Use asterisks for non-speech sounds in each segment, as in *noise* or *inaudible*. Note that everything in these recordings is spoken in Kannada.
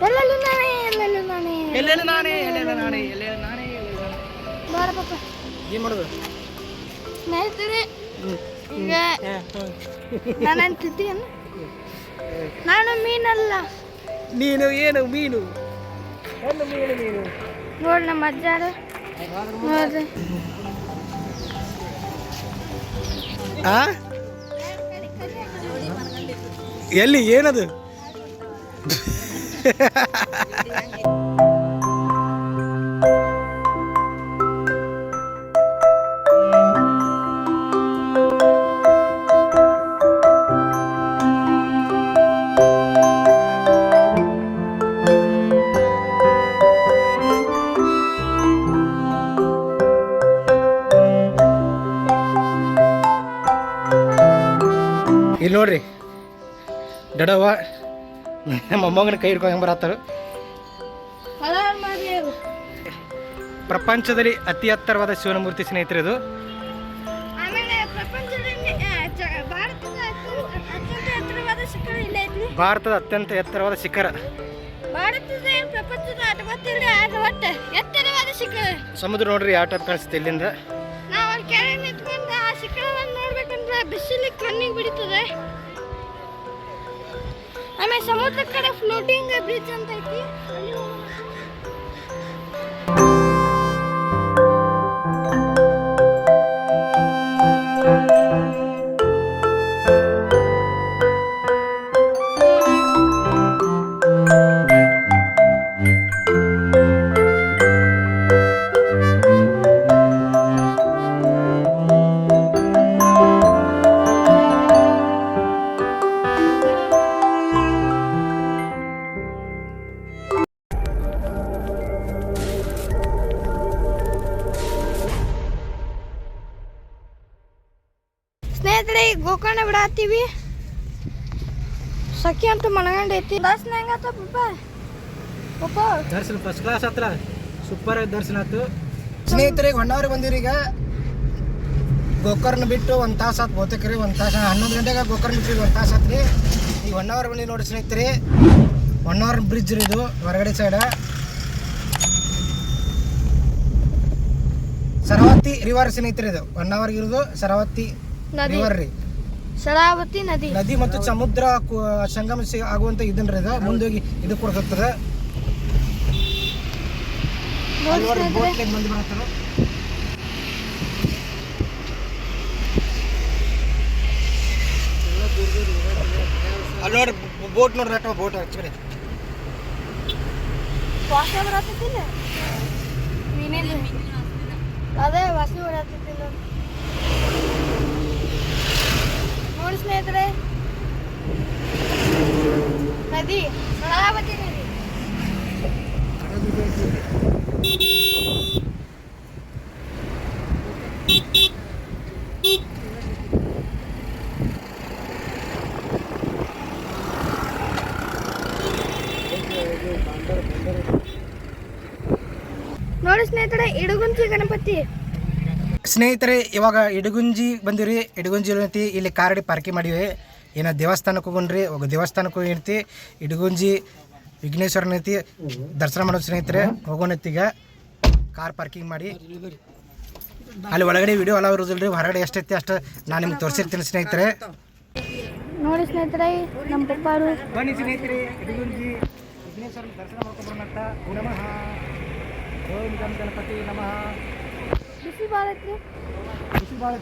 ಎಲ್ಲೆಲ್ಲೂ ನಾನೇ ಎಲ್ಲೆಲ್ಲೂ ನಾನೇ. ಎಲ್ಲೆಲ್ಲ ನಾನೇ ಎಲ್ಲೆಲ್ಲ ನಾನೇ ಎಲ್ಲೆಲ್ಲ ನಾನೇ ಎಲ್ಲೆಲ್ಲ ನಾನೇ. ಬಾರ ಪಾಪ. ಏನ್ ಮಾಡೋದು? ಸ್ನೇಹಿತರೆ ಈಗ ನಾನು ಅಂತಿದ್ದೀನಿ. ನಾನು ಮೀನಲ್ಲ. ನೀನು ಏನು ಮೀನು? ಹೆಣ್ಣು ಮೀನು ನೀನು ನೋಡಿ ನಮ್ಮ ಅಜ್ಜಾರ. ನೋಡ್ರಿ ಆ? ಎಲ್ಲಿ ಏನದು? ಇಲ್ಲಿ ನೋಡ್ರಿ ದಡವ *laughs* ನಮ್ಮ ಮೊಮ್ಮಗನ ಕೈ ಹಿಡ್ಕೊಂಡು ಹೆಂಗೆ ಬರತ್ತಾರ ಪ್ರಪಂಚದಲ್ಲಿ ಅತಿ ಎತ್ತರವಾದ ಶಿವನ ಮೂರ್ತಿ ಸ್ನೇಹಿತರೆ ಇದು. ಭಾರತದ ಅತ್ಯಂತ ಎತ್ತರವಾದ ಶಿಖರ ಸಮುದ್ರ ನೋಡ್ರಿ ಯಾವ ಟೈಪ್ ಕಾಣಿಸುತ್ತೆ ಇಲ್ಲಿಂದ. ಬಿಸಿಲಿಗೆ ಕಣ್ಣಿಗೆ ಆಮೇಲೆ ಸಮುದ್ರ ಕಡೆ ಫ್ಲೋಟಿಂಗ್ ಬ್ರಿಡ್ಜ್ ಅಂತ ಐತಿ ಅಲ್ಲಿ ಬಿಡತ್ತೀವಿ ಸಖಿ ಅಂತೂ ಮನಗಂಡೈತಿ ದರ್ಶನ ಹೆಂಗಾತ ಪಪ್ಪ? ಪಪ್ಪ? ದರ್ಶನ ಫಸ್ಟ್ ಕ್ಲಾಸ್ ಹತ್ರ ಸೂಪರ್ ಆಗಿ ದರ್ಶನ ಆಯ್ತು ಸ್ನೇಹಿತರಿಗೆ ಹೊಣ್ಣವ್ರಿಗೆ ಬಂದಿರಿ ಈಗ. ಗೋಕರ್ಣ ಬಿಟ್ಟು ಒಂದು ತಾಸು ಆತು ಬಹುತೇಕ ರೀ ಒಂದು ತಾಸು ಹನ್ನೊಂದು ಗಂಟೆಗೆ ಗೋಕರ್ಣ ಬಿಟ್ಟು ಒಂದು ತಾಸು ಆತು ರೀ ಈಗ ಹೊಣ್ಣವ್ರ ಬಂದಿ ನೋಡಿ ಸ್ನೇಹಿತರಿ. ಹೊಣ್ಣವ್ರ ಬ್ರಿಡ್ಜ್ ರೀ ಇದು ಹೊರಗಡೆ ಸೈಡ ಸರವತ್ತಿ ರಿವರ್ ಸ್ನೇಹಿತರೆ ಇದು. ಹೊನ್ನಾವರ್ಗೆ ಇರೋದು ಸರವತ್ತಿ ನದಿ. ರಿವರ್ ರೀ. ಶರಾವತಿ ನದಿ. ನದಿ ಮತ್ತು ಸಮುದ್ರ ಸಂಗಮ ಆಗುವಂತ ಇದನ್ ರೀ ಇದು. ಮುಂದೋಗಿ ಇದು ಕೊಡ್ತದ ಮಂದಿ ಅಲ್ಲಿ ನೋಡ್ರಿ ಬೋಟ್ ನೋಡ್ರಿ ಅಟ್ಟ ಬೋಟ್ ಹಚ್ಚಿರಿ ಬರತ್ತಿಲ್ಲ ಅದೇ ವಾಸಿ ಬರತ್ತಿಲ್ಲ ನೋಡಿ ಸ್ನೇಹಿತರೆ. ನದಿ ಶರಾವತಿ ನದಿ ನೋಡಿ ಸ್ನೇಹಿತರೆ ಇಡುಗುಂಚಿ ಗಣಪತಿ. ಸ್ನೇಹಿತರೆ ಇವಾಗ ಇಡಗುಂಜಿ ಬಂದಿರಿ. ಇಡಗುಂಜಿ ಇಲ್ಲಿ ಕಾರಡಿ ಪಾರ್ಕಿಂಗ್ ಮಾಡಿವಿ. ಏನೋ ದೇವಸ್ಥಾನಕ್ಕೆ ಹೋಗೋಣ್ರಿ ಒಬ್ಬ ದೇವಸ್ಥಾನಕ್ಕೆ ಹೋಗಿರ್ತಿ ಇಡಗುಂಜಿ ವಿಘ್ನೇಶ್ವರನ ಐತಿ ದರ್ಶನ ಮಾಡೋ ಸ್ನೇಹಿತರೆ ಹೋಗೋಣತ್ತೀಗ ಕಾರ್ ಪಾರ್ಕಿಂಗ್ ಮಾಡಿ. ಅಲ್ಲಿ ಒಳಗಡೆ ವಿಡಿಯೋ ಅಲ್ಲ ಇರೋದಿಲ್ಲ ಹೊರಗಡೆ ಎಷ್ಟೈತಿ ಅಷ್ಟು ನಾನು ನಿಮ್ಗೆ ತೋರಿಸಿರ್ತೀನಿ ಸ್ನೇಹಿತರೆ. ನೋಡಿ ಸ್ನೇಹಿತರೆ ನಮ್ಮ ಪಪ್ಪಾರು. ಬನ್ನಿ ಸ್ನೇಹಿತರೆ ಇಡಗುಂಜಿ ವಿಘ್ನೇಶ್ವರನ ದರ್ಶನ ನಮಃ. ಓಂ ಗಣಪತಿ ನಮಃ. ಖುಷಿ ಭಾಳ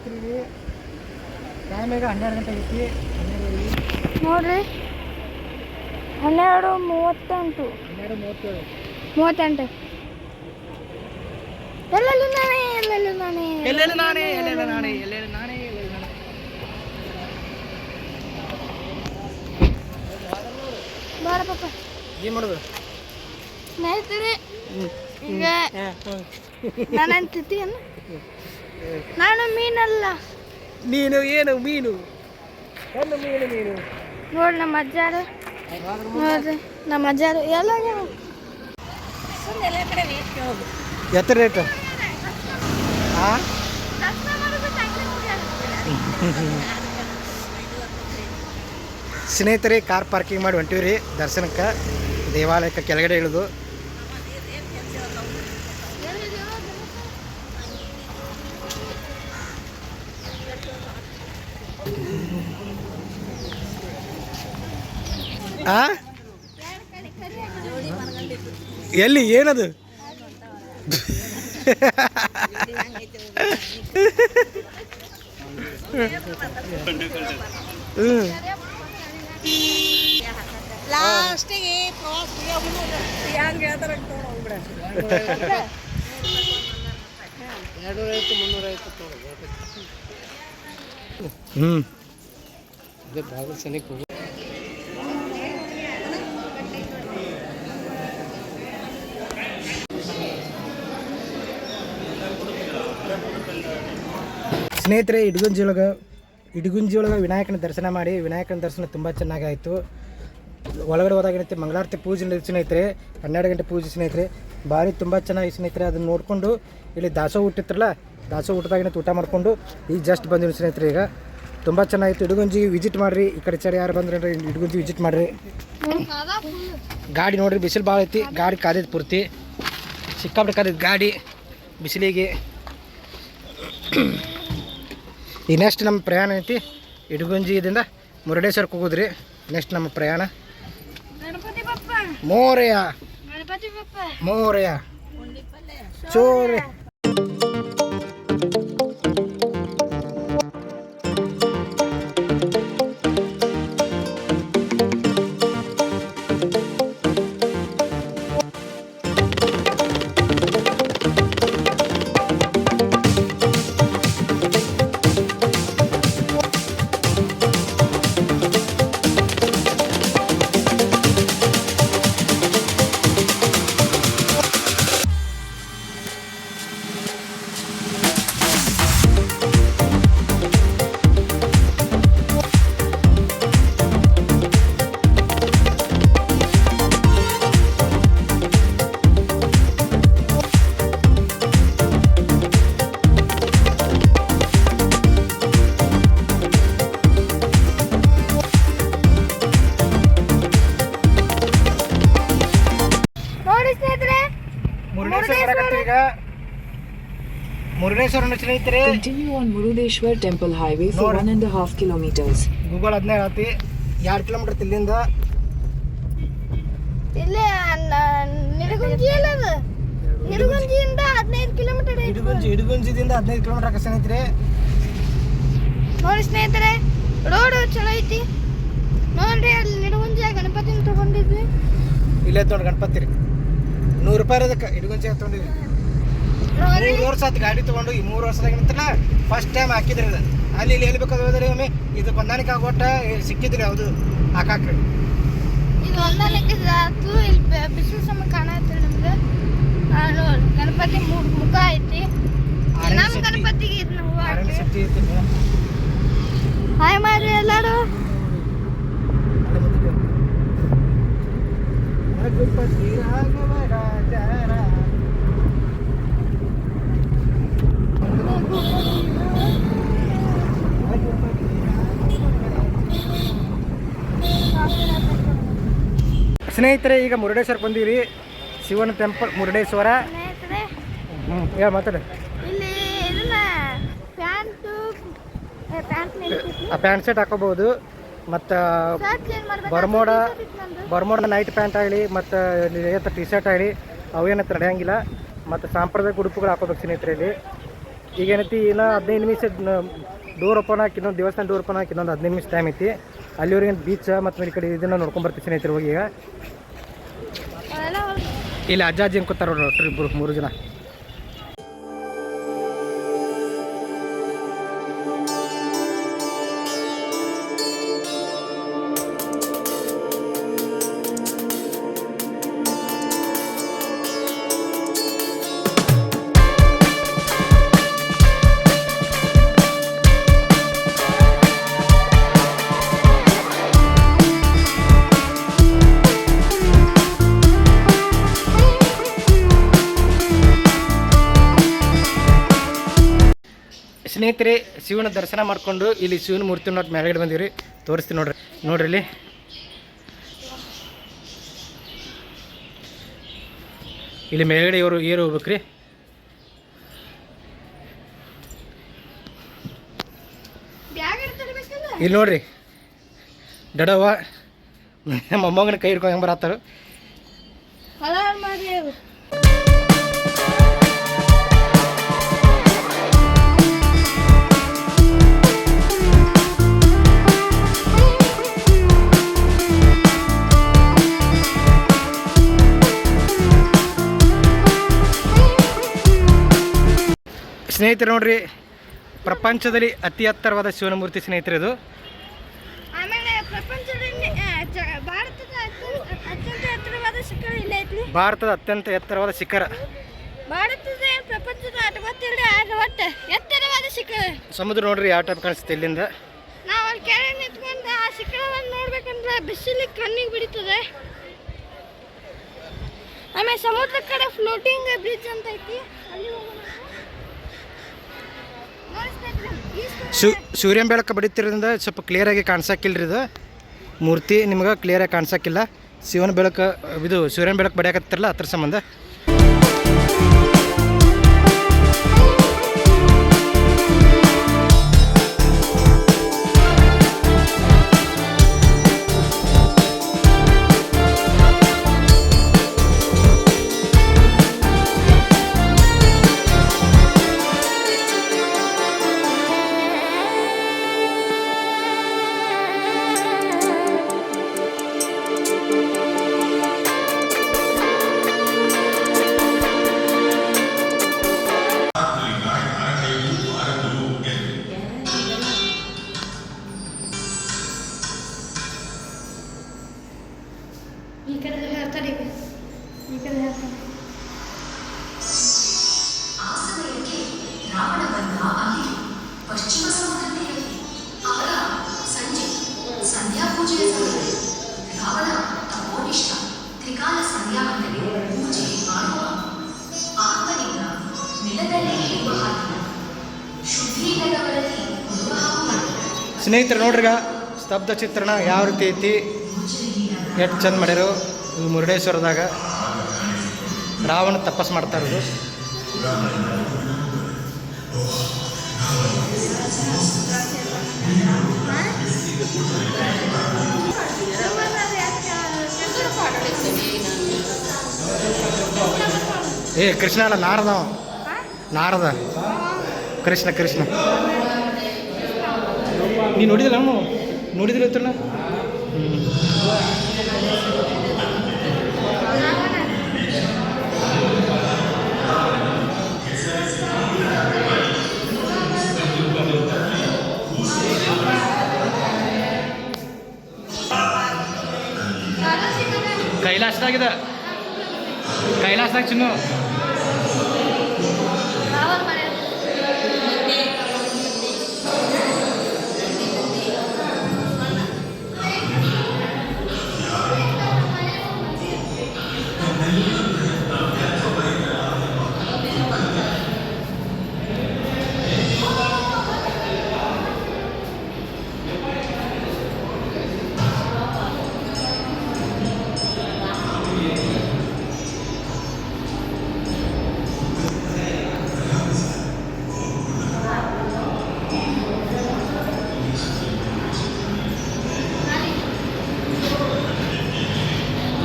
ಟೈಮ್ ಈಗ ಹನ್ನೆರಡು ಗಂಟೆ ಐತಿ. ನೋಡ್ರಿ. ಹನ್ನೆರಡು ಮೂವತ್ತೆಂಟು. ಹನ್ನೆರಡು ಮೂವತ್ತೇಳು. ಮೂವತ್ತೆಂಟು. ಎಲ್ಲೆಲ್ಲೂ ನಾನೇ ಎಲ್ಲೆಲ್ಲೂ ನಾನೇ ಎಲ್ಲೆಲ್ಲ ನಾನೇ ಎಲ್ಲೆಲ್ಲ ನಾನೇ ಎಲ್ಲೆಲ್ಲ ನಾನೇ ಎಲ್ಲೆಲ್ಲ ನಾನೇ. ಬಾರ ಪಾಪ. ಏನು ಮಾಡೋದು? ಸ್ನೇಹಿತರೆ ಈಗ ನಾನು ಅಂತಿದ್ದೀನಿ ನಾನು ಮೀನಲ್ಲ. ನೀನು ಏನು ಮೀನು? ಹೆಣ್ಣು ಮೀನು ನೀನು ನೋಡಿ ನಮ್ಮ ಅಜ್ಜಾರು. ನೋಡ್ರಿ ನಮ್ಮ ಅಜ್ಜಾರು. ಎಲ್ಲ ಎತ್ತ ರೇಟ್? ಆ? ಸ್ನೇಹಿತರೆ ಕಾರ್ ಪಾರ್ಕಿಂಗ್ ಮಾಡಿ ಹೊಂಟಿವ್ರಿ. ದರ್ಶನಕ್ಕೆ ದೇವಾಲಯಕ್ಕೆ ಕೆಳಗಡೆ ಇಳಿದು. ಆ? ಎಲ್ಲಿ? ಏನದು? ಹ್ಞೂ ಸ್ನೇಹಿತರೆ, ಇಡಗುಂಜಿ ಒಳಗೆ ಇಡಗುಂಜಿ ಒಳಗೆ ವಿನಾಯಕನ ದರ್ಶನ ಮಾಡಿ, ವಿನಾಯಕನ ದರ್ಶನ ತುಂಬ ಚೆನ್ನಾಗಾಯಿತು. ಒಳಗಡೆ ಹೋದಾಗ ಏನೈತೆ ಮಂಗಳಾರತಿ ಪೂಜೆ ಸ್ನೇಹಿತರೆ, ಹನ್ನೆರಡು ಗಂಟೆ ಪೂಜೆ ಸ್ನೇಹಿತರೆ, ಭಾರಿ ತುಂಬ ಚೆನ್ನಾಗಿ ಸ್ನೇಹಿತರೆ ಅದನ್ನು ನೋಡಿಕೊಂಡು, ಇಲ್ಲಿ ದಾಸೋ ಊಟಿತ್ರಲ್ಲ ದಾಸೋ ಊಟದಾಗ ಏನೈತೆ ಊಟ ಮಾಡಿಕೊಂಡು ಈಗ ಜಸ್ಟ್ ಬಂದಿವಿ ಸ್ನೇಹಿತರೆ ಈಗ. ತುಂಬ ಚೆನ್ನಾಗಿತ್ತು ಇಡಗುಂಜಿ ವಿಸಿಟ್ ಮಾಡಿರಿ. ಈ ಕಡೆ ಸರಿ ಯಾರು ಬಂದ್ರೆ ಇಡಗುಂಜಿ ವಿಸಿಟ್ ಮಾಡಿರಿ. ಗಾಡಿ ನೋಡ್ರಿ, ಬಿಸಿಲು ಭಾಳ ಐತಿ. ಗಾಡಿ ಕಾದಿದ್ದು ಪೂರ್ತಿ. ಸಿಕ್ಕಾಪಟ್ಟೆ ಕಾದಿದ್ದು ಗಾಡಿ, ಬಿಸಿಲಿಗೆ. ಈ ನೆಕ್ಸ್ಟ್ ನಮ್ಮ ಪ್ರಯಾಣ ಐತಿ ಇಡಗುಂಜಿದಿಂದ ಮುರುಡೇಶ್ವರಕ್ಕೆ ಹೋಗೋದ್ರಿ. ನೆಕ್ಸ್ಟ್ ನಮ್ಮ ಪ್ರಯಾಣ. ಮೋರೆಯ ಮೋರೆಯ ಚೋರೆ. ಸ್ನೇಹಿತರೆ continue on Murudeshwar temple highway for one and half kilometres. Google ಅದನ್ನೇ ಹೇಳ್ತಿ ಎರಡು ಕಿಲೋಮೀಟರ್ ಇಲ್ಲಿಂದ ಇಲ್ಲೇ ನಿಡಗುಂಜಿ ಅಲ್ಲ ಅದು ನಿಡಗುಂಜಿಯಿಂದ ಹದಿನೈದು ಕಿಲೋಮೀಟರ್ ಇಡುಗುಂಜಿ ಇಡುಗುಂಜಿದಿಂದ ಹದಿನೈದು ಕಿಲೋಮೀಟರ್ ಆಗ ಸ್ನೇಹಿತರೆ. ನೋಡಿ ಸ್ನೇಹಿತರೆ ರೋಡ್ ಚಲೋ ಐತಿ. ನೋಡ್ರಿ ಅಲ್ಲಿ ನಿಡಗುಂಜಿ ಗಣಪತಿನ ತಗೊಂಡಿದ್ವಿ. ಇಲ್ಲೇ ತೊಗೊಂಡು ಗಣಪತಿ ರೀ. ನೂರು ರೂಪಾಯಿ ಇರೋದಕ್ಕೆ ಇಡುಗುಂಜಿ ನೋಡ್ರಿ ಮೂರು ವರ್ಷ ಆಯ್ತು ಗಾಡಿ ತೊಗೊಂಡು ಈ ಮೂರು ವರ್ಷದಾಗ ಏನಂತಲ್ಲ ಫಸ್ಟ್ ಟೈಮ್ ಹಾಕಿದ್ರಿ ಅದು ಅಲ್ಲಿ ಇಲ್ಲಿ ಎಲ್ಲಿ ಬೇಕಾದ್ರೆ ಹೋದ್ರಿ ಒಮ್ಮೆ ಇದು ಬಂದಾನಿಕ ಆಗೋಟ ಸಿಕ್ಕಿದ್ರಿ ಯಾವುದು? ಹಾಕಾಕ್ರಿ. ಇದು ಹೊಂದಾಣಿಕೆ ಆತು ಇಲ್ಲಿ ಬಿಸಿಲು ಸಮ ಆ, ಗಣಪತಿ ಮೂರು ಮುಖ ಐತಿ. ನಮ್ಮ ಗಣಪತಿಗೆ ಇದನ್ನ ಹೂವು ಹಾಕಿ. ಹಾಯ್ ಮಾಡ್ರಿ ಎಲ್ಲರೂ. ರಘುಪತಿ ರಾಘವ ರಾಜರ. ಸ್ನೇಹಿತರೆ ಈಗ ಮುರುಡೇಶ್ವರಕ್ಕೆ ಬಂದೀವಿ. ಶಿವನ ಟೆಂಪಲ್ ಮುರುಡೇಶ್ವರ. ಹ್ಞೂ ಹೇಳಿ ಮಾತಾಡಿ. ಪ್ಯಾಂಟು ಶರ್ಟ್ ಹಾಕೋಬಹುದು ಮತ್ತು ಬರ್ಮೋಡ ಬರ್ಮೋಡ ನೈಟ್ ಪ್ಯಾಂಟ್ ಆಗಲಿ ಮತ್ತು ಟಿ ಶರ್ಟ್ ಆಗಲಿ ಅವೇನ ನಡೆಯಂಗಿಲ್ಲ ಮತ್ತು ಸಾಂಪ್ರದಾಯಿಕ ಉಡುಪುಗಳು ಹಾಕೋಬೇಕು ಸ್ನೇಹಿತರೆ ಇಲ್ಲಿ. ಈಗ ಏನೈತಿ ಇನ್ನು ಹದಿನೈದು ನಿಮಿಷ ಡೋರ್ ಓಪನ್ ಹಾಕಿ ಇನ್ನೊಂದು ದೇವಸ್ಥಾನ ಡೋರ್ ಓಪನ್ ಹಾಕಿ ಇನ್ನೊಂದು ಹದಿನೈದು ನಿಮಿಷ ಟೈಮ್ ಐತಿ. ಅಲ್ಲಿವರೆಗೆ ಬೀಚ್ ಮತ್ತು ಈ ಕಡೆ ಇದನ್ನು ನೋಡ್ಕೊಂಡ್ ಬರ್ತೀವಿ ಸ್ನೇಹಿತರೆ ಹೋಗಿ ಈಗ. ಇಲ್ಲಿ ಅಜ್ಜ ಅಜ್ಜಿ ಕೂತಾರ ನೋಡ್ರಿ ಇಬ್ಬರು ಮೂರು ಜನ. ಶಿವನ ದರ್ಶನ ಮಾಡಿಕೊಂಡು ಇಲ್ಲಿ ಶಿವನ ಮೂರ್ತಿ ನೋಡಿ ಮೇಲ್ಗಡೆ ಬಂದೀವಿ ತೋರಿಸ್ತೀವಿ ನೋಡ್ರಿ. ನೋಡ್ರಿ ಇಲ್ಲಿ. ಇಲ್ಲಿ ಮೇಲ್ಗಡೆ ಇವರು ಏರು ಹೋಗ್ಬೇಕ್ರಿ. ಇಲ್ಲಿ ನೋಡ್ರಿ. ದಡವ ನಮ್ಮ ಅಮ್ಮಗನ ಕೈ ಹಿಡ್ಕೊಂಡು ಹೆಂಗೆ ಬರತ್ತಾರ ಸ್ನೇಹಿತರು ನೋಡ್ರಿ ಪ್ರಪಂಚದಲ್ಲಿ ಅತಿ ಎತ್ತರವಾದ ಶಿವನ ಮೂರ್ತಿ ಸ್ನೇಹಿತರೆ ಇದು. ಭಾರತದ ಅತ್ಯಂತ ಎತ್ತರವಾದ ಶಿಖರ ಸಮುದ್ರ ನೋಡ್ರಿ ಯಾವ ಟೈಪ್ ಕಾಣಿಸುತ್ತೆ ಇಲ್ಲಿಂದ? ನಾವು ಅಲ್ಲಿ ಕೆರೆ ನಿಂತ್ಕೊಂಡು ಆ ಶಿಖರವನ್ನು ನೋಡ್ಬೇಕಂದ್ರೆ ಬಿಸಿಲಿಗೆ ಕಣ್ಣಿಗೆ ಬಿಡಿತದೆ ಆಮೇಲೆ ಸಮುದ್ರ ಕಡೆ ಫ್ಲೋಟಿಂಗ್ ಬ್ರಿಡ್ಜ್ ಅಂತ ಐತಿ. ಅಲ್ಲಿ ಹೋಗೋಣ. ಸೂರ್ಯನ ಬೆಳಕು ಬಡಿತಿರೋದ್ರಿಂದ ಸ್ವಲ್ಪ ಕ್ಲಿಯರಾಗಿ ರೀ ಇದು. ಮೂರ್ತಿ ನಿಮ್ಗೆ ಕ್ಲಿಯರಾಗಿ ಕಾಣ್ಸಕ್ಕಿಲ್ಲ. ಶಿವನ ಬೆಳಕು, ಇದು ಸೂರ್ಯನ ಬೆಳಕು ಬಡಿಯಾಕತ್ತಿರಲ್ಲ ಅದ್ರ ಸಂಬಂಧ. ಸ್ನೇಹಿತರು, ನೋಡ್ರಿಗ, ಸ್ತಬ್ಧ ಚಿತ್ರಣ ಯಾವ ರೀತಿ ಐತಿ? ಎಷ್ಟು ಚಂದ ಮಾಡ್ಯಾರು ಇದು ಮುರುಡೇಶ್ವರದಾಗ. ರಾವಣ ತಪಸ್ ಮಾಡ್ತಾ ಇರೋದು. ಏ, ಕೃಷ್ಣ, ಅಲ್ಲ, ನಾರದ ಅವ. ನಾರದ. ಕೃಷ್ಣ ಕೃಷ್ಣ. ನೀ ನೋಡಿದಿಲ್ಲ ಅವನು ನೋಡಿದಿಲ್ಲ ಹ್ಞೂ ಕೈಲಾಸದಾಗಿದೆ. ಕೈಲಾಸದಾಗ ಚಿನ್ನು.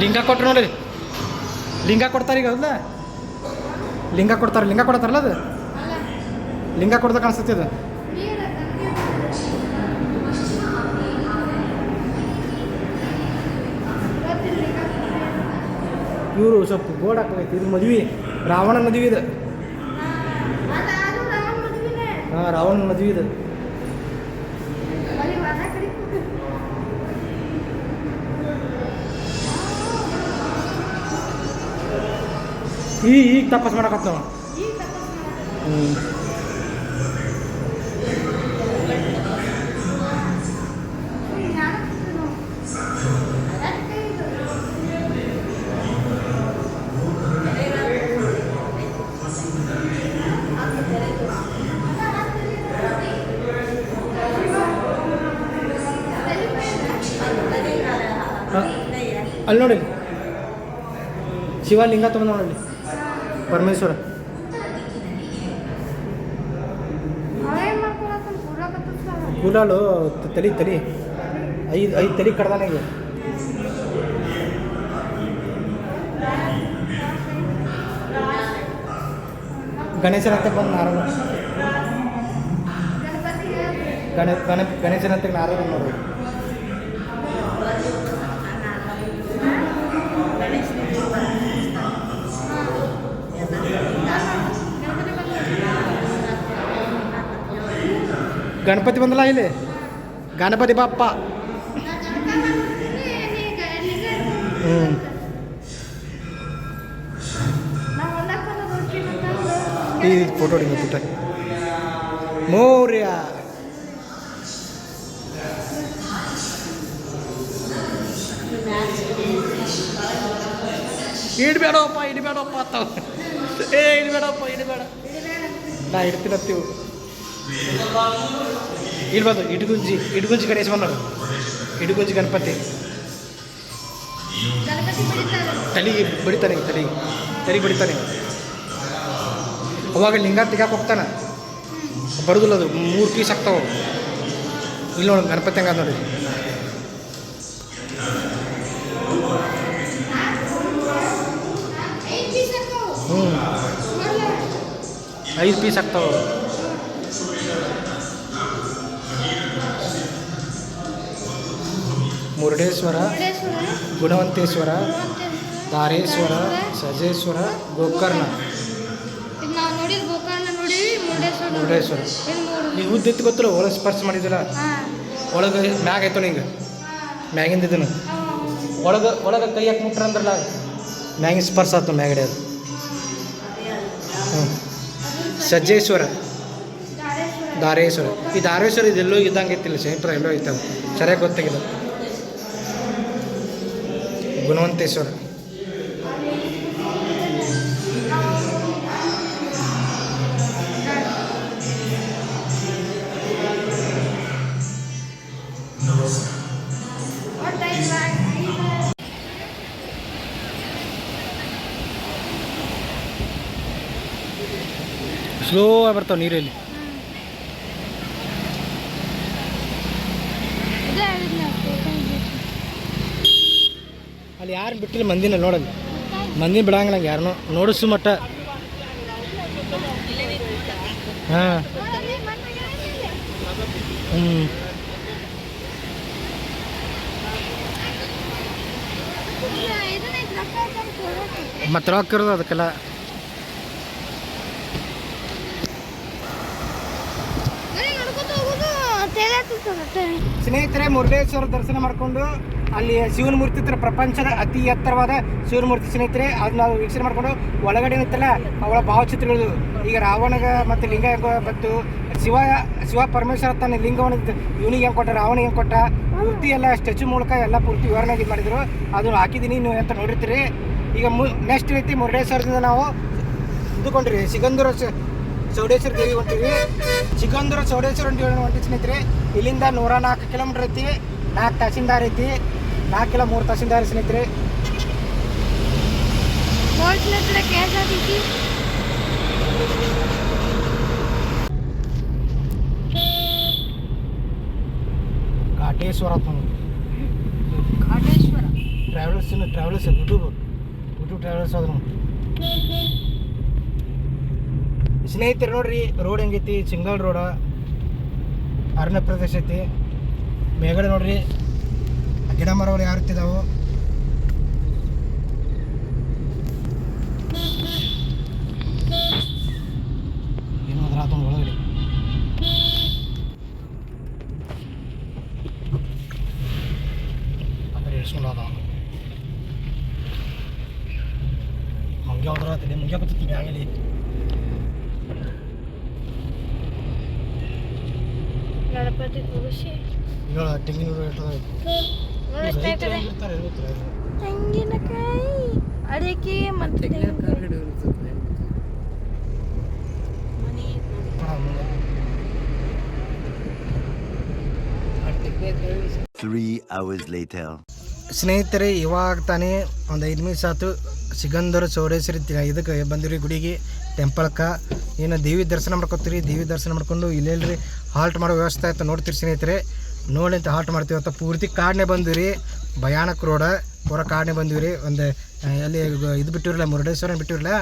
ಲಿಂಗ ಕೊಟ್ರು ನೋಡಿ. ಲಿಂಗ ಕೊಡ್ತಾರೆ ಈಗ ಹೌದಾ ಲಿಂಗ ಕೊಡ್ತಾರೆ ಲಿಂಗ ಕೊಡ್ತಾರಲ್ಲ ಅದು? ಲಿಂಗ ಕೊಡ್ದ ಕಾಣಿಸ್ತೈತಿ ಅದು. ಇವರು ಸ್ವಲ್ಪ ಬೋರ್ಡ್ ಹಾಕೋಬೇಕು ಇದು ಮದುವೆ ರಾವಣ ಮದುವೆ ಇದು. ರಾವಣ ಹಾಂ ರಾವಣನ ಮದ್ವಿ ಇದು. ಈ ಈಗ ತಪಸ್ ಮಾಡಕತ್ತ ನಾವು ಈಗ ತಪಸ್ ಮಾಡೋದು. ಹ್ಞೂ. ಅಲ್ಲಿ ನೋಡಿ ಶಿವಲಿಂಗ ತೊಗೊಂಡು ನೋಡಿ ಪರಮೇಶ್ವರ. ಕೂಲಾಳು ತಲಿ ತಲಿ. ಐದು ಐದು ತಲಿ ಕಡ್ದಾನೆ ಈಗ. ಗಣೇಶನ ಹತ್ರ ಬಂದು ನಾರದ. ಗಣೇಶ ಗಣ ಗಣ, ಗಣೇಶನ ಹತ್ರ ನಾರದ ನೋಡ್ರಿ ഗണപതി വന്നലായില്ലേ ഗണപതി പപ്പ ഈ ഫോട്ടോ എടുക്കുന്നു മോര്യ ഇടുപേടോപ്പ ഇടുപേടോപ്പ ഏ ഇടുപേടോപ്പ ഇടുപേട എടുത്തിട്ടെത്തി ಇಡ್ಬಾರ್ದು ಇಡ್ಗುಂಜಿ ಇಡಗುಂಜಿ ಗಣೇಶ ಬಂದರು ಇಡಗುಂಜಿ ಗಣಪತಿ. ತಲೆಗೆ ಬಡಿತಾನೆ ತಲೆಗೆ ತಲೆ ಬಡಿತಾನೆ ಅವಾಗ ಲಿಂಗ ತೆಗ್ಯಾಕೆ ಹೋಗ್ತಾನೆ? ಬರೋದಿಲ್ಲ ಅದು, ಮೂರು ಪೀಸ್ ಆಗ್ತಾವೆ. ಇಲ್ಲಿ ನೋಡಿ, ಗಣಪತಿ ಹಂಗ ನೋಡಿ ಹ್ಞೂ ಐದು ಪೀಸ್ ಆಗ್ತಾವೆ. ಮುರುಡೇಶ್ವರ ಗುಣವಂತೇಶ್ವರ ಧಾರೇಶ್ವರ ತಾರೇಶ್ವರ ಸಜೇಶ್ವರ ಗೋಕರ್ಣ. ಮುರುಡೇಶ್ವರ ನೀವು ಉದ್ದಿತ್ತು ಗೊತ್ತಲ್ಲ ಒಳಗೆ ಸ್ಪರ್ಶ ಮಾಡಿದಿಲ್ಲ ಒಳಗೆ ಮ್ಯಾಗ ಆಯ್ತು ನಿಂಗೆ? ಮ್ಯಾಗಿಂದ ಇದನ್ನು? ಒಳಗೆ ಒಳಗೆ ಕೈ ಹಾಕಿ ಮುಟ್ರ ಅಂದ್ರಲ್ಲ ಮ್ಯಾಗಿನ ಸ್ಪರ್ಶ ಆಯ್ತು ಮ್ಯಾಗಡೆ ಅದು ಹ್ಞೂ ಸಜ್ಜೇಶ್ವರ ದಾರೇಶ್ವರ. ಈ ದಾರೇಶ್ವರ ಇದೆಲ್ಲೋ ಇದ್ದಂಗೆ ಐತಿಲ್ಲ ಸೇಂಟ್ರ ಎಲ್ಲೋ ಇತ್ತು ಸರಿಯಾಗಿ ಗೊತ್ತಾಗಿಲ್ಲ. ಗುಣವಂತೇಶ್ವರ ಒಟ್ಟು ಐದು ಐದು ಸ್ಲೋ ಆಗಿ ಬರ್ತಾವೆ ನೀರಲ್ಲಿ ಇದೇ ಹೇಳಿದ್ನ ಗೋಕರ್ಣ ಅಲ್ಲಿ ಯಾರು ಬಿಟ್ಟಿಲ್ಲ ಮಂದಿನ ನೋಡಲ್ಲ. ಮಂದಿನ ಬಿಡಂಗಿಲ್ಲ ಯಾರನ್ನೂ ನೋಡಿಸು ಮಟ್ಟ. ಹಾಂ. ಹ್ಞೂ ಮತ್ತೆ ರೊಕ್ಕ ಇರೋದು ಅದಕ್ಕೆಲ್ಲ. ಸ್ನೇಹಿತರೆ ಮುರುಡೇಶ್ವರ ದರ್ಶನ ಮಾಡಿಕೊಂಡು ಅಲ್ಲಿ ಶಿವನ ಮೂರ್ತಿ ಹತ್ರ ಪ್ರಪಂಚದ ಅತಿ ಎತ್ತರವಾದ ಶಿವನ ಮೂರ್ತಿ ಸ್ನೇಹಿತರೆ ಅದು ನಾವು ವೀಕ್ಷಣೆ ಮಾಡಿಕೊಂಡು ಒಳಗಡೆ ಇತ್ತಲ್ಲ ಅವಳ ಭಾವಚಿತ್ರಗಳು ಈಗ ರಾವಣಗ ಮತ್ತು ಲಿಂಗ ಮತ್ತು ಶಿವ ಶಿವ ಪರಮೇಶ್ವರ ತನ್ನ ಲಿಂಗವನ್ನು ಇವನಿಗೆ ಹೆಂಗೆ ಕೊಟ್ಟ, ರಾವಣಿಗೆ ಹೆಂಗೆ ಕೊಟ್ಟ, ಪೂರ್ತಿ ಎಲ್ಲ ಸ್ಟ್ಯಾಚು ಮೂಲಕ ಎಲ್ಲ ಪೂರ್ತಿ ವಿವರಣೆ ಇದು ಮಾಡಿದ್ರು. ಅದನ್ನು ಹಾಕಿದ್ದೀನಿ ನೀವು ಅಂತ ನೋಡಿರ್ತೀರಿ. ಈಗ ಮು ನೆಕ್ಸ್ಟ್ ರೀತಿ ಮುರುಡೇಶ್ವರದಿಂದ ನಾವು ಇದುಕೊಂಡ್ರಿ ಸಿಗಂದೂರ ಚ- ಚೌಡೇಶ್ವರ ದೇವಿ ಹೊಂಟಿವಿ. ಸಿಗಂದೂರ ಚೌಡೇಶ್ವರ ಹೊಂಟಿವಿ ಹೊಂಟಿ ಸ್ನೇಹಿತರೆ. ಇಲ್ಲಿಂದ ನೂರ ನಾಲ್ಕು ಕಿಲೋಮೀಟ್ರ್ ಐತಿ. ನಾಲ್ಕು ತಹಸೀಲ್ದಾರ್ ಐತಿ. ನಾಲ್ಕಿಲ್ಲ ಮೂರು ತಹಸೀಲ್ದಾರ್ ಸ್ನೇಹಿತರೆ. Ghateshwara. Ghateshwara travels travels YouTube YouTube travels ಅದ್ರ ಸ್ನೇಹಿತರು ನೋಡ್ರಿ ರೋಡ್ ಹೆಂಗೈತಿ? ಸಿಂಗಲ್ ರೋಡ ಅರಣ್ಯ ಪ್ರದೇಶ ಐತಿ. ಮೇಗಡೆ ನೋಡ್ರಿ. ಗಿಡ ಮರಗಳು ಯಾವ ರೀತಿ ಇದಾವು ಏನೋ ಅದ್ರ ಆತನ ಒಳಗಡೆ. ಅಂದ್ರೆ ಇಳಿಸ್ಕೊಂಡು ಅದ ಮಂಗ್ಯ ಹೋದ್ರ ಆತದೆ ಮಂಗ್ಯ ಬರ್ತೈತಿ ಆಗಲಿ. ಗಣಪತಿ ಕೂರಿಸಿ ಈಗ ತೆಂಗಿನೂರು ಇರ್ತದೆ ತೆಂಗಿನಕಾಯಿ ಅಡಿಕೆ ಮತ್ತೆ ತೆಂಗಿನಕಾಯಿ. Three hours later. ಸ್ನೇಹಿತರೆ ಇವಾಗ ತಾನೇ ಒಂದು ಐದು ನಿಮಿಷ ಆಯ್ತು. ಸಿಗಂಧರ ಚೌಡೇಶ್ವರಿ ತಿ- ಇದಕ್ಕೆ ಬಂದಿರಿ ಗುಡಿಗೆ ಟೆಂಪಲ್ಕ ಏನು ದೇವಿ ದರ್ಶನ ಮಾಡ್ಕೊತೀರಿ? ದೇವಿ ದರ್ಶನ ಮಾಡ್ಕೊಂಡು ಇಲ್ಲೆಲ್ರಿ ಹಾಲ್ಟ್ ಮಾಡೋ ವ್ಯವಸ್ಥೆ ಆಯ್ತು. ನೋಡ್ತೀರಿ ಸ್ನೇಹಿತರೆ. ನೋಡಿ ಅಂತ ಹಾಟ್ ಮಾಡ್ತೀವಿ. ಅಂತ ಪೂರ್ತಿ ಕಾಡನೆ ಬಂದಿರಿ. ಭಯಾನಕ ರೋಡ. ಪೂರ ಕಾಡನೆ ಬಂದಿವಿ ರೀ ಒಂದು ಅಲ್ಲಿ ಇದು ಬಿಟ್ಟಿರಲ್ಲ ಮುರುಡೇಶ್ವರ ಬಿಟ್ಟಿರಲ್ಲ?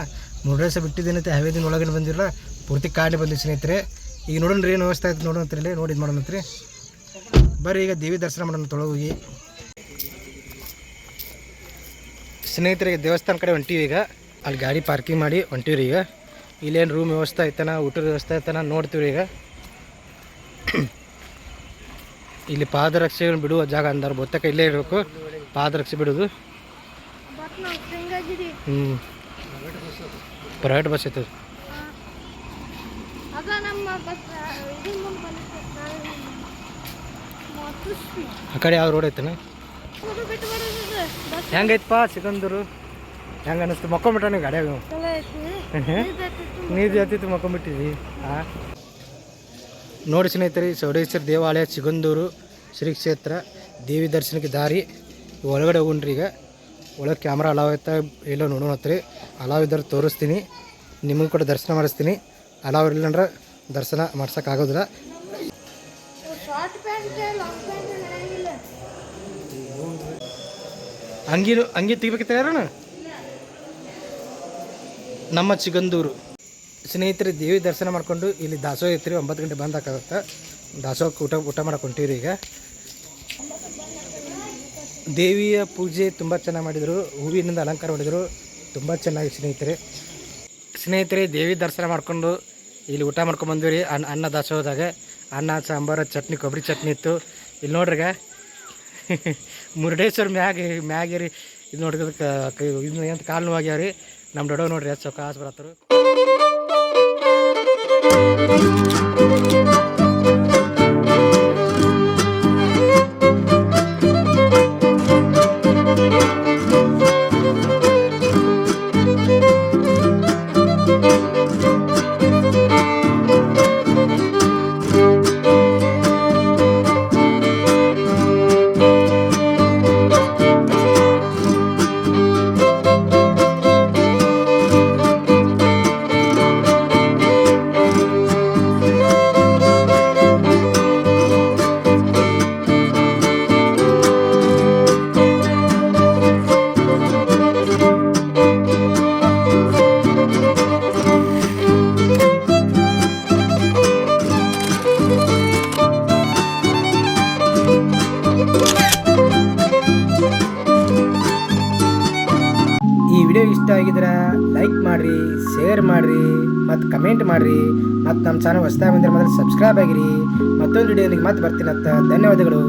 ಮುರುಡೇಶ್ವರ ಬಿಟ್ಟಿದ್ದೇನಂತೆ ಹವೇದಿನ ಒಳಗಡೆ ಬಂದಿರಲ್ಲ? ಪೂರ್ತಿ ಕಾಡನೆ ಬಂದಿವಿ ಸ್ನೇಹಿತರೆ. ಈಗ ನೋಡೋಣ ರೀ ಏನು ವ್ಯವಸ್ಥೆ ಆಯ್ತು ನೋಡೋಣ ನೋಡಿ ಇದು ಮಾಡೋಣ ರೀ. ಬರ್ರಿ, ಈಗ ದೇವಿ ದರ್ಶನ ಮಾಡೋಣ ತೊಳಗೋಗಿ ಸ್ನೇಹಿತರಿಗೆ ದೇವಸ್ಥಾನ ಕಡೆ ಹೊಂಟೀವಿ ಈಗ. ಅಲ್ಲಿ ಗಾಡಿ ಪಾರ್ಕಿಂಗ್ ಮಾಡಿ ಹೊಂಟೀವಿ ಈಗ. ಇಲ್ಲೇನು ರೂಮ್ ವ್ಯವಸ್ಥೆ ಐತನ, ಊಟದ ವ್ಯವಸ್ಥೆ ಐತನ ನೋಡ್ತೀವಿ ಈಗ. ಇಲ್ಲಿ ಪಾದರಕ್ಷೆ ಬಿಡುವ ಜಾಗ ಅಂದಾರ ಬೊತ್ತಕ ಇಲ್ಲೇ ಇರಬೇಕು. ಪಾದರಕ್ಷೆ ಬಿಡೋದು. ಹ್ಞೂ ಪ್ರೈವೇಟ್ ಬಸ್ ಐತದ ಸ್ಪೀಡ್ ಆ ಕಡೆ ಯಾವ ರೋಡ್ ಐತನ? ಬಸ್ ಹೆಂಗೈತಪ್ಪ ಸಿಕಂದೂರು? ಹೆಂಗೆ ಅನ್ನಿಸ್ತು ಮಕ್ಕೊಂಬಿಟ್ಟ ನೀವು ಗಾಡಿಯಾಗ? ಐತಿ. ನೀರು ಜಾತಿತ್ತು ಮಕ್ಕೊಂಬಿಟ್ಟಿದ್ವಿ ಹಾಂ ನೋಡಿ ಸ್ನೇಹಿತರೆ, ಚೌಡೇಶ್ವರ ದೇವಾಲಯ, ಚಿಗಂದೂರು ಶ್ರೀ ಕ್ಷೇತ್ರ, ದೇವಿ ದರ್ಶನಕ್ಕೆ ದಾರಿ. ಒಳಗಡೆ ಹೋಗ್ರಿ ಈಗ. ಒಳಗೆ ಕ್ಯಾಮ್ರಾ ಅಲಾವ್ ಐತ ಎಲ್ಲ ನೋಡೋಣ ಹತ್ತಿರಿ ಅಲಾವ್ ತೋರಿಸ್ತೀನಿ. ನಿಮಗೂ ಕೂಡ ದರ್ಶನ ಮಾಡಿಸ್ತೀನಿ. ಅಲಾವ್ ಇರಲಿಲ್ಲ ಅಂದ್ರೆ ದರ್ಶನ ಮಾಡ್ಸೋಕ್ಕಾಗೋದಿಲ್ಲ. ನಡೆಯಂಗಿಲ್ಲ ಅಂಗಿ ತೆಗಿಬೇಕಿತ್ತ ಯಾರಣ್ಣ? ನಮ್ಮ ಚಿಗಂದೂರು. ಸ್ನೇಹಿತರೆ ದೇವಿ ದರ್ಶನ ಮಾಡಿಕೊಂಡು ಇಲ್ಲಿ ದಾಸೋಹ ಐತ್ರಿ ಒಂಬತ್ತು ಗಂಟೆ ಬಂದ್ ದಾಸೋಹಕ್ಕೆ ಊಟ ಊಟ ಮಾಡಕ್ಕೆ ಈಗ. ದೇವಿಯ ಪೂಜೆ ತುಂಬ ಚೆನ್ನಾಗಿ ಮಾಡಿದರು, ಹೂವಿನಿಂದ ಅಲಂಕಾರ ಮಾಡಿದರು, ತುಂಬ ಚೆನ್ನಾಗಿ ಸ್ನೇಹಿತರೆ. ಸ್ನೇಹಿತರೆ, ದೇವಿ ದರ್ಶನ ಮಾಡ್ಕೊಂಡು ಇಲ್ಲಿ ಊಟ ಮಾಡ್ಕೊಂಡು ಬಂದ್ವಿ ರೀ, ಅನ್ನ ಅನ್ನ ದಾಸೋಹದಾಗ. ಅನ್ನ, ಸಾಂಬಾರು, ಚಟ್ನಿ, ಕೊಬ್ಬರಿ ಚಟ್ನಿ ಇತ್ತು. ಇಲ್ಲಿ ನೋಡ್ರಿಗ ಮುರುಡೇಶ್ವರ ಮ್ಯಾಗ ರೀ. ಇದು ನೋಡ್ರಿ ಇದು ಎಂತ ಕಾಲು ನೋವಾಗ್ಯಾವ ರೀ. ನಮ್ಮ ದೊಡ್ಡವ್ ನೋಡ್ರಿ, ಎಷ್ಟು ಕಾಸು ಬರತ್ತರು ಈ ಮಾಡಿರಿ. ಮತ್ತು ನಮ್ಮ ಚಾನಲ್ ಹೊಸದಾಗಿ ಬಂದರೆ ಮೊದಲು ಸಬ್ಸ್ಕ್ರೈಬ್ ಆಗಿರಿ. ಮತ್ತೊಂದು ವಿಡಿಯೋನಿಗೆ ಮತ್ತೆ ಬರ್ತೀನಿ ಅಂತ ಧನ್ಯವಾದಗಳು.